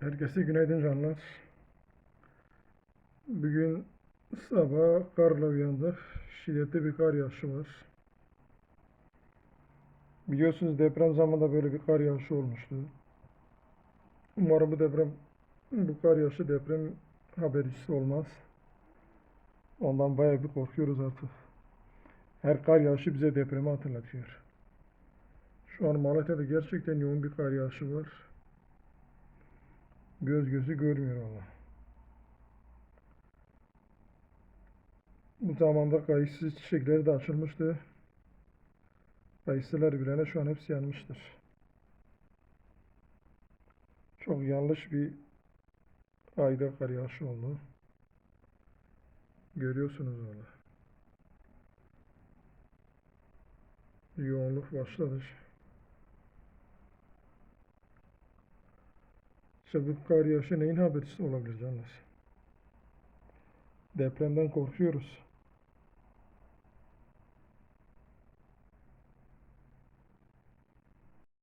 Herkese günaydın canlar. Bugün sabah karla uyandık. Şiddetli bir kar yağışı var. Biliyorsunuz deprem zamanında böyle bir kar yağışı olmuştu. Umarım bu deprem, bu kar yağışı deprem habercisi olmaz. Ondan bayağı bir korkuyoruz artık. Her kar yağışı bize depremi hatırlatıyor. Şu an Malatya'da gerçekten yoğun bir kar yağışı var. Göz gözü görmüyor valla. Bu zamanda kayısı çiçekleri de açılmıştı. Kayısılar bilene şu an hepsi yanmıştır. Çok yanlış bir ayda kar yağışı oldu. Görüyorsunuz valla. Yoğunluk başladı. İşte bu kar yağışı neyin habercisi olabilir canlar? Depremden korkuyoruz.